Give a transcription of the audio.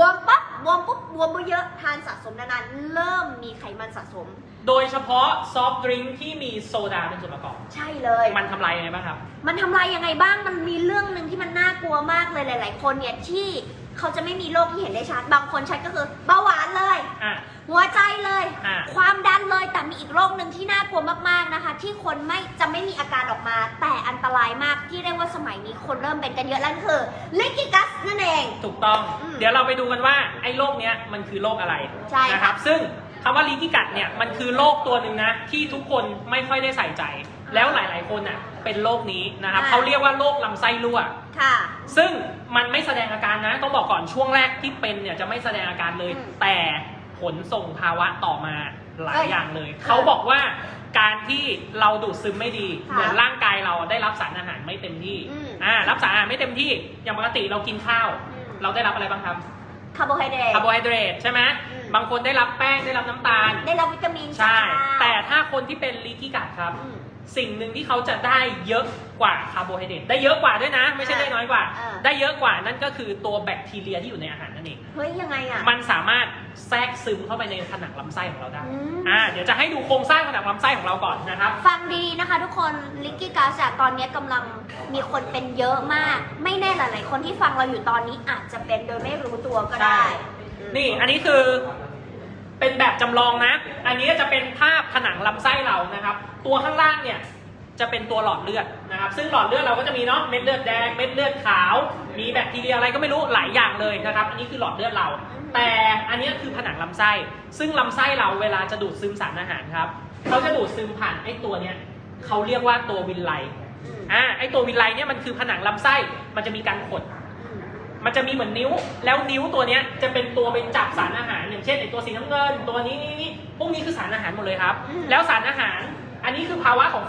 วมปั๊บบวมปุ๊บบวมเยอะๆทานสะสมนานๆเริ่มมีไขมันสะสม โดยเฉพาะซอฟต์ดริงก์ที่มีโซดาเป็นส่วนประกอบ ใช่เลย มันทำลายยังไงบ้างครับ มันทำลายยังไงบ้างมันมีเรื่องหนึ่งที่มันน่ากลัวมากเลยหลาย ๆ คนเนี่ยที่เขาจะไม่มีโรคที่เห็นได้ชัดบางคนชัดก็คือเบาหวานเลย อะ หัวใจเลย อ่าความดันเลยแต่มีอีกโรคหนึ่งที่น่ากลัวมากๆนะคะ ที่คนไม่จะไม่มีอาการออกมา แต่อันตรายมากที่เรียกว่าสมัยนี้คนเริ่มเป็นกันเยอะแล้วนั่นคือลิกิกัสนั่นเอง ถูกต้อง อืม เดี๋ยวเราไปดูกันว่าไอ้โรคเนี้ยมันคือโรคอะไรใช่นะครับ ซึ่งคำว่าลีกิกัดเนี่ยมันคือโรคตัวหนึ่งนะที่ทุกคนไม่ค่อยได้ใส่ใจ แล้วหลายๆคนอะเป็นโรคนี้นะครับอ่า เขาเรียกว่าโรคลำไส้รั่ว ค่ะ ซึ่งมันไม่แสดงอาการนะ ต้องบอกก่อนช่วงแรกที่เป็นเนี่ยจะไม่แสดงอาการเลย อืมแต่ผลส่งภาวะต่อมาหลายเอ้ยอย่างเลย เขาบอกว่าการที่เราดูดซึมไม่ดี ค่ะเหมือนร่างกายเราได้รับสารอาหารไม่เต็มที่อืมอ่ารับสารอาหารไม่เต็มที่อย่างปกติเรากินข้าว อืม เราได้รับอะไรบ้างครับ คาร์โบไฮเดรตคาร์โบไฮเดรตใช่ไหมอืม บางคนได้รับแป้งได้รับน้ำตาล ได้รับ คนที่เป็นลีกี้กัดครับอืมสิ่งหนึ่งที่เขาจะได้เยอะกว่าคาร์โบไฮเดรตได้เยอะกว่าด้วยนะ ไม่ใช่อ่าได้น้อยกว่า อ่า ได้เยอะกว่านั่นก็คือตัวแบคทีเรียที่อยู่ในอาหารนั่นเอง เฮ้ยยังไงอะ มันสามารถแทรกซึมเข้าไปในผนังลำไส้ของเราได้ อืม อ่า เดี๋ยวจะให้ดูโครงสร้างผนังลำไส้ของเราก่อนนะครับ ฟังดีๆนะคะทุกคนลิกกี้กัสอะตอนนี้กำลังมีคนเป็นเยอะมาก ไม่แน่หลายๆคนที่ฟังเราอยู่ตอนนี้อาจจะเป็นโดยไม่รู้ตัวก็ได้ใช่นี่ อันนี้คือ เป็นแบบจำลองนะ อันนี้จะเป็นภาพผนังลำไส้เรานะครับ ตัวข้างล่างเนี่ยจะเป็นตัวหลอดเลือดนะครับ ซึ่งหลอดเลือดเราก็จะมีเนาะเม็ดเลือดแดงเม็ดเลือดขาว มีแบคทีเรียอะไรก็ไม่รู้หลายอย่างเลยนะครับ อันนี้คือหลอดเลือดเรา แต่อันนี้คือผนังลำไส้ ซึ่งลำไส้เราเวลาจะดูดซึมสารอาหารครับเขาจะดูดซึมผ่านไอ้ตัวเนี้ยเขาเรียกว่าตัววินไลอ่าไอ้ตัววินไลเนี่ยมันคือผนังลำไส้มันจะมีการขด มมันจะมีเหมือนนิ้ว แล้วนิ้วตัวเนี้ยจะเป็นตัวไปจับสารอาหารอย่างเช่นไอตัวสีน้ำเงิน ตัวนี้นี่นี่พวกนี้คือสารอาหารหมดเลยครับอืมแล้วสารอาหาร อันนี้คือภาวะของคน